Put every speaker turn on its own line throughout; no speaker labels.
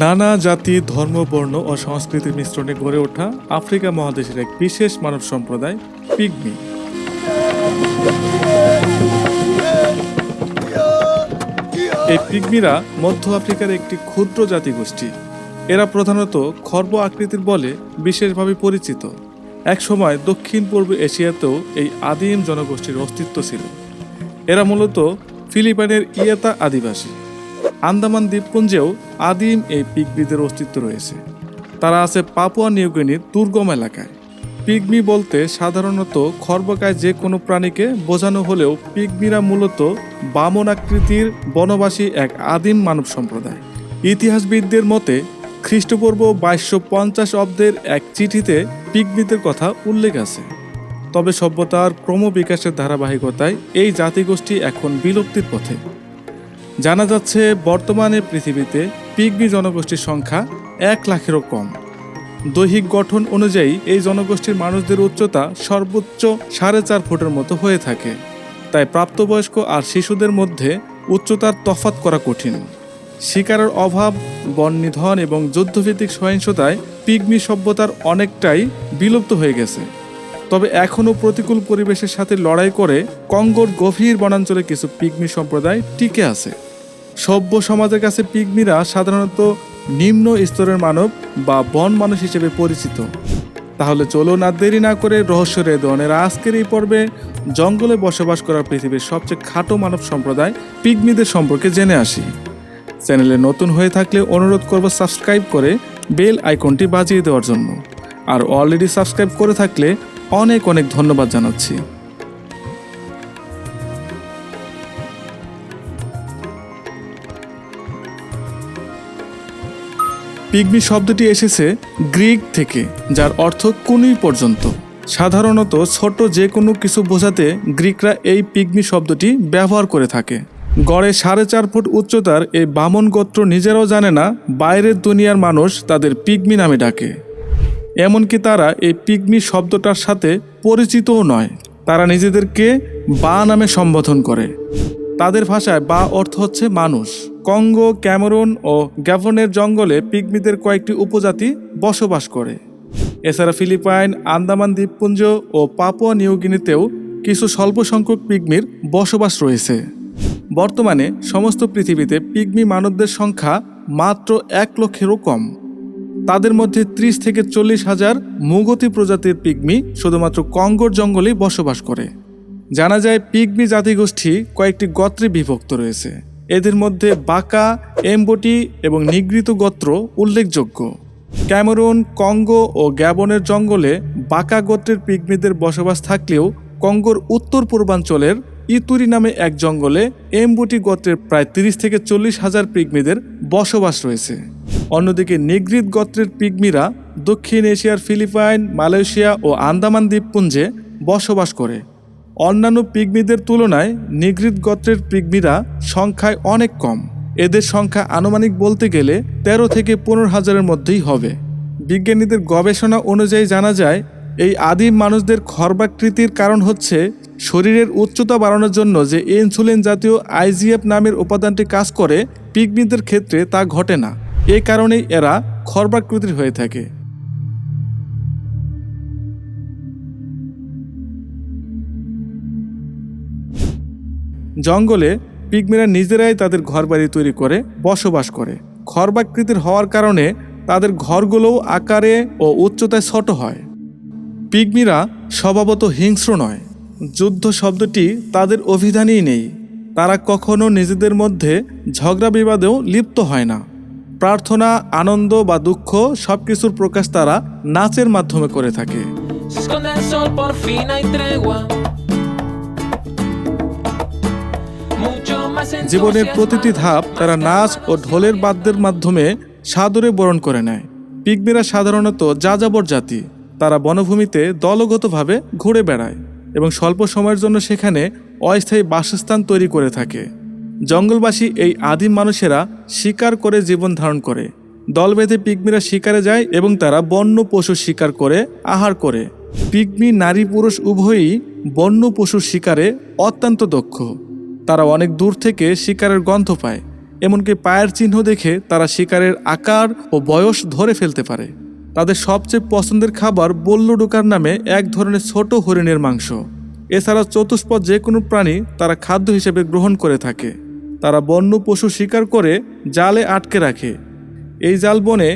নানা জাতি, ধর্ম, বর্ণ ও সংস্কৃতির মিশ্রণে গড়ে ওঠা আফ্রিকা মহাদেশের এক বিশেষ মানব সম্প্রদায়, পিগমি। এই পিগমিরা মধ্য আফ্রিকার একটি ক্ষুদ্র জাতিগোষ্ঠী। এরা প্রধানত খর্ব আকৃতির বলে বিশেষভাবে পরিচিত। একসময় দক্ষিণ পূর্ব এশিয়াতেও এই আদিম জনগোষ্ঠীর অস্তিত্ব ছিল। এরা মূলত ফিলিপাইনের ইয়েতা আদিবাসী। আন্দামান দ্বীপপুঞ্জেও আদিম এই পিগমিদের অস্তিত্ব রয়েছে। তারা আছে পাপুয়া নিউগিনির দুর্গম এলাকায়। পিগমি বলতে সাধারণত খর্বকায় যে কোনো প্রাণীকে বোঝানো হলেও পিগমিরা মূলত বামন আকৃতির বনবাসী এক আদিম মানব সম্প্রদায়। ইতিহাসবিদদের মতে, খ্রিস্টপূর্ব বাইশশো পঞ্চাশ অব্দের এক চিঠিতে পিগমিদের কথা উল্লেখ আছে। তবে সভ্যতার ক্রমবিকাশের ধারাবাহিকতায় এই জাতিগোষ্ঠী এখন বিলুপ্তির পথে। জানা যাচ্ছে, বর্তমানে পৃথিবীতে পিগমি জনগোষ্ঠীর সংখ্যা এক লাখেরও কম। দৈহিক গঠন অনুযায়ী এই জনগোষ্ঠীর মানুষদের উচ্চতা সর্বোচ্চ সাড়ে চার ফুটের মতো হয়ে থাকে। তাই প্রাপ্তবয়স্ক আর শিশুদের মধ্যে উচ্চতার তফাত করা কঠিন। শিকারের অভাব বন নিধন এবং যুদ্ধভিত্তিক সহিংসতায় পিগমি সভ্যতার অনেকটাই বিলুপ্ত হয়ে গেছে। তবে এখনও প্রতিকূল পরিবেশের সাথে লড়াই করে কঙ্গোর গভীর বনাঞ্চলে কিছু পিগমি সম্প্রদায় টিকে আছে। সভ্য সমাজের কাছে পিগমিরা সাধারণত নিম্ন স্তরের মানব বা বন মানুষ হিসেবে পরিচিত। তাহলে চলুন আর দেরি না করে রহস্য রেদনের আজকের এই পর্বে জঙ্গলে বসবাস করা পৃথিবীর সবচেয়ে খাটো মানব সম্প্রদায় পিগমিদের সম্পর্কে জেনে আসি। চ্যানেলে নতুন হয়ে থাকলে অনুরোধ করব সাবস্ক্রাইব করে বেল আইকনটি বাজিয়ে দেওয়ার জন্য। আর অলরেডি সাবস্ক্রাইব করে থাকলে অনেক অনেক ধন্যবাদ জানাচ্ছি। পিগমি শব্দটি এসেছে গ্রিক থেকে, যার অর্থ কুনুই পর্যন্ত। সাধারণত ছোট যে কোনো কিছু বোঝাতে গ্রিকরা এই পিগমি শব্দটি ব্যবহার করে থাকে। গড়ে সাড়ে চার ফুট উচ্চতার এই বামন গোত্র নিজেরাও জানে না, বাইরের দুনিয়ার মানুষ তাদের পিগমি নামে ডাকে। এমনকি তারা এই পিগমি শব্দটার সাথে পরিচিতও নয়। তারা নিজেদেরকে বা নামে সম্বোধন করে। তাদের ভাষায় বা অর্থ হচ্ছে মানুষ। কঙ্গো, ক্যামেরুন ও গ্যাভনের জঙ্গলে পিগমিদের কয়েকটি উপজাতি বসবাস করে। এছাড়া ফিলিপাইন, আন্দামান দ্বীপপুঞ্জ ও পাপুয়া নিউগিনিতেও কিছু স্বল্প সংখ্যক পিগমির বসবাস রয়েছে। বর্তমানে সমস্ত পৃথিবীতে পিগমি মানবদের সংখ্যা মাত্র এক লক্ষেরও কম। তাদের মধ্যে ত্রিশ থেকে চল্লিশ হাজার মুগতি প্রজাতির পিগমি শুধুমাত্র কঙ্গোর জঙ্গলেই বসবাস করে। জানা যায় পিগমি জাতিগোষ্ঠী কয়েকটি গোত্রে বিভক্ত রয়েছে। এদের মধ্যে বাকা, এমবটি এবং নিগৃহীত গোত্র উল্লেখযোগ্য। ক্যামেরুন, কঙ্গো ও গ্যাবনের জঙ্গলে বাকা গোত্রের পিগমিদের বসবাস থাকলেও কঙ্গোর উত্তর পূর্বাঞ্চলের ইতুরি নামে এক জঙ্গলে এমবুটি গোত্রের প্রায় তিরিশ থেকে চল্লিশ হাজার পিগমিদের বসবাস রয়েছে। অন্যদিকে নিগৃত গোত্রের পিগমিরা দক্ষিণ এশিয়ার ফিলিপাইন, মালয়েশিয়া ও আন্দামান দ্বীপপুঞ্জে বসবাস করে। অন্যান্য পিগমিদের তুলনায় নিগৃত গোত্রের পিগমিরা সংখ্যায় অনেক কম। এদের সংখ্যা আনুমানিক বলতে গেলে তেরো থেকে পনেরো হাজারের মধ্যেই হবে। বিজ্ঞানীদের গবেষণা অনুযায়ী জানা যায়, এই আদিম মানুষদের খর্বাকৃতির কারণ হচ্ছে শরীরের উচ্চতা বাড়ানোর জন্য যে ইনসুলিন জাতীয় আইজিএফ নামের উপাদানটি কাজ করে, পিগমিদের ক্ষেত্রে তা ঘটে না। এ কারণেই এরা খর্বাকৃতির হয়ে থাকে। জঙ্গলে পিগমিরা নিজেরাই তাদের ঘরবাড়ি তৈরি করে, বসবাস করে। খর্বাকৃতির হওয়ার কারণে তাদের ঘরগুলোও আকারে ও উচ্চতায় ছোট হয়। পিগমিরা স্বভাবত হিংস্র নয়। যুদ্ধ শব্দটি তাদের অভিধানেই নেই। তারা কখনো নিজেদের মধ্যে ঝগড়া বিবাদেও লিপ্ত হয় না। প্রার্থনা, আনন্দ বা দুঃখ সব কিছুর প্রকাশ তারা নাচের মাধ্যমে করে থাকে। জীবনের প্রতিটি ধাপ তারা নাচ ও ঢোলের বাদ্যের মাধ্যমে সাদরে বরণ করে নেয়। পিগমিরা সাধারণত যাযাবর জাতি। তারা বনভূমিতে দলগতভাবে ঘুরে বেড়ায় এবং স্বল্প সময়ের জন্য সেখানে অস্থায়ী বাসস্থান তৈরি করে থাকে। জঙ্গলবাসী এই আদিম মানুষেরা শিকার করে জীবন ধারণ করে। দল বেঁধে পিগমিরা শিকারে যায় এবং তারা বন্য পশু শিকার করে, আহার করে। পিগমি নারী পুরুষ উভয়ই বন্য পশুর শিকারে অত্যন্ত দক্ষ। তারা অনেক দূর থেকে শিকারের গন্ধ পায়, এমনকি পায়ের চিহ্ন দেখে তারা শিকারের আকার ও বয়স ধরে ফেলতে পারে। তাদের সবচেয়ে পছন্দের খাবার বল্লুডুকার নামে এক ধরনের ছোট হরিণের মাংস। এছাড়া চতুষ্পদ যে কোনো প্রাণী তারা খাদ্য হিসেবে গ্রহণ করে থাকে। তারা বন্য পশু শিকার করে জালে আটকে রাখে। এই জাল বনে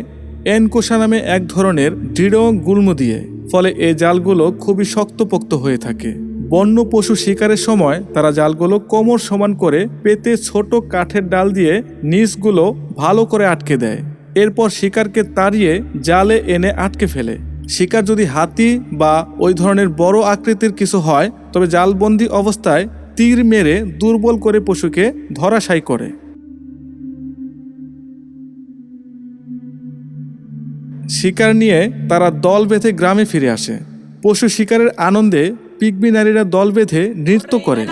এনকোষা নামে এক ধরনের দৃঢ় গুল্ম দিয়ে, ফলে এই জালগুলো খুবই শক্তপোক্ত হয়ে থাকে। বন্য পশু শিকারের সময় তারা জালগুলো কোমর সমান করে পেতে ছোট কাঠের ডাল দিয়ে নিচগুলো ভালো করে আটকে দেয়। এরপর শিকারকে তাড়িয়ে জালে এনে আটকে ফেলে। শিকার যদি হাতি বা ওই ধরনের বড় আকৃতির কিছু হয়, তবে জালবন্দি অবস্থায় তীর মেরে দুর্বল করে পশুকে ধরাশায়ী করে। শিকার নিয়ে তারা দল বেঁধে গ্রামে ফিরে আসে। পশু শিকারের আনন্দে পিগমি নারীরা দল বেঁধে নৃত্য করে.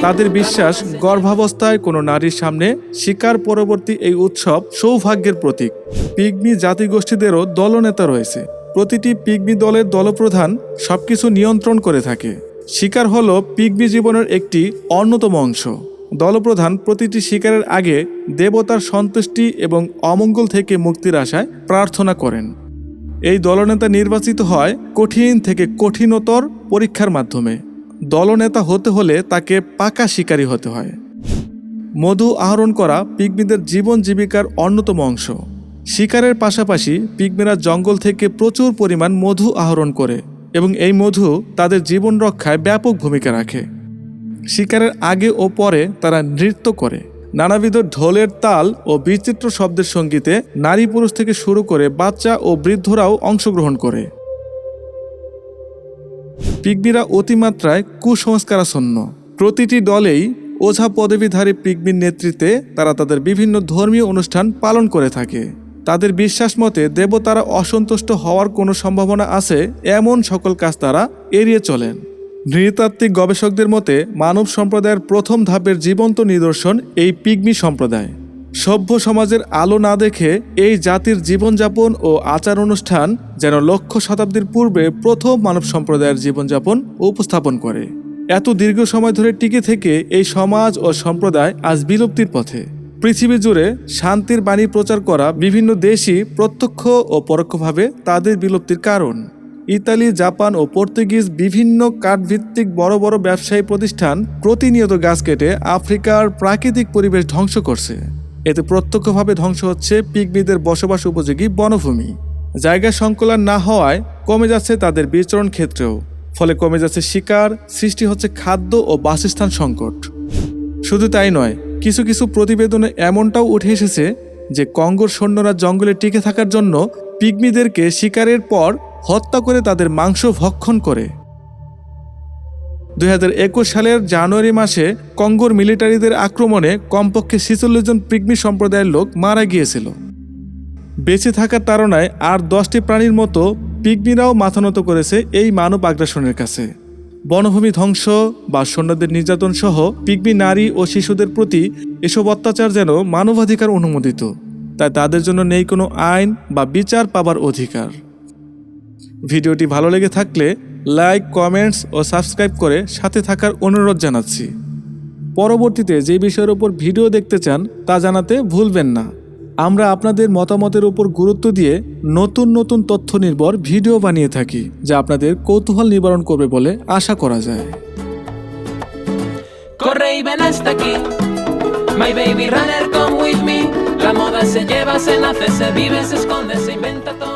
তাদের বিশ্বাস গর্ভাবস্থায় কোনো নারীর সামনে শিকার পরবর্তী এই উৎসব সৌভাগ্যের প্রতীক। পিগমি জাতিগোষ্ঠীদেরও দলনেতা রয়েছে। প্রতিটি পিগমি দলের দলপ্রধান সবকিছু নিয়ন্ত্রণ করে থাকে। শিকার হল পিগমি জীবনের একটি অন্যতম অংশ। দলপ্রধান প্রতিটি শিকারের আগে দেবতার সন্তুষ্টি এবং অমঙ্গল থেকে মুক্তির আশায় প্রার্থনা করেন। এই দলনেতা নির্বাচিত হয় কঠিন থেকে কঠিনতর পরীক্ষার মাধ্যমে। দলনেতা হতে হলে তাকে পাকা শিকারী হতে হয়। মধু আহরণ করা পিগমিদের জীবন জীবিকার অন্যতম অংশ। শিকারের পাশাপাশি পিগমিরা জঙ্গল থেকে প্রচুর পরিমাণ মধু আহরণ করে এবং এই মধু তাদের জীবন রক্ষায় ব্যাপক ভূমিকা রাখে। শিকারের আগে ও পরে তারা নৃত্য করে। নানাবিধ ঢোলের তাল ও বিচিত্র শব্দের সঙ্গীতে নারী পুরুষ থেকে শুরু করে বাচ্চা ও বৃদ্ধরাও অংশগ্রহণ করে। পিগমিরা অতিমাত্রায় কুসংস্কারাচ্ছন্ন। প্রতিটি দলেই ওঝা পদবীধারী পিগমির নেতৃত্বে তারা তাদের বিভিন্ন ধর্মীয় অনুষ্ঠান পালন করে থাকে। তাদের বিশ্বাস মতে দেবতারা অসন্তুষ্ট হওয়ার কোনো সম্ভাবনা আছে, এমন সকল কাজ তারা এড়িয়ে চলেন। নৃতাত্ত্বিক গবেষকদের মতে, মানব সম্প্রদায়ের প্রথম ধাপের জীবন্ত নিদর্শন এই পিগমি সম্প্রদায়। সভ্য সমাজের আলো না দেখে এই জাতির জীবনযাপন ও আচার অনুষ্ঠান যেন লক্ষ শতাব্দীর পূর্বে প্রথম মানব সম্প্রদায়ের জীবনযাপন উপস্থাপন করে। এত দীর্ঘ সময় ধরে টিকে থেকে এই সমাজ ও সম্প্রদায় আজ বিলুপ্তির পথে। পৃথিবী জুড়ে শান্তির বাণী প্রচার করা বিভিন্ন দেশই প্রত্যক্ষ ও পরোক্ষভাবে তাদের বিলুপ্তির কারণ। ইতালি, জাপান ও পর্তুগিজ বিভিন্ন কাঠভিত্তিক বড় বড় ব্যবসায়ী প্রতিষ্ঠান প্রতিনিয়ত গাছ কেটে আফ্রিকার প্রাকৃতিক পরিবেশ ধ্বংস করছে। এতে প্রত্যক্ষভাবে ধ্বংস হচ্ছে পিগমিদের বসবাস উপযোগী বনভূমি। জায়গা সংকুলন না হওয়ায় কমে যাচ্ছে তাদের বিচরণ ক্ষেত্রেও, ফলে কমে যাচ্ছে শিকার, সৃষ্টি হচ্ছে খাদ্য ও বাসস্থান সংকট। শুধু তাই নয়, কিছু কিছু প্রতিবেদনে এমনটাও উঠে এসেছে যে কঙ্গোর সৈন্যরা জঙ্গলে টিকে থাকার জন্য পিগমিদেরকে শিকারের পর হত্যা করে তাদের মাংস ভক্ষণ করে। দু হাজার একুশ সালের জানুয়ারি মাসে কঙ্গোর মিলিটারিদের আক্রমণে কমপক্ষে ছেচল্লিশ জন পিগমি সম্প্রদায়ের লোক মারা গিয়েছিল। বেঁচে থাকার তাড়নায় আর দশটি প্রাণীর মতো পিগমিরাও মাথা নত করেছে এই মানব আগ্রাসনের কাছে। বনভূমি ধ্বংস বা সৈন্যদের নির্যাতন সহ পিগমি নারী ও শিশুদের প্রতি এসব অত্যাচার যেন মানবাধিকার অনুমোদিত, তাই তাদের জন্য নেই কোনো আইন বা বিচার পাবার অধিকার। ভিডিওটি ভালো লেগে থাকলে লাইক কমেন্টস ও সাবস্ক্রাইব করে সাথে থাকার অনুরোধ জানাচ্ছি পরবর্তীতে যে বিষয়ের উপর ভিডিও দেখতে চান তা জানাতে ভুলবেন না আমরা আপনাদের মতামতের উপর গুরুত্ব দিয়ে নতুন নতুন তথ্য নির্ভর ভিডিও বানিয়ে থাকি যা আপনাদের কৌতূহল নিবারণ করবে বলে আশা করা যায়.
My baby runner, come with me. La moda se lleva, se nace, se vive, se esconde, se inventa todo.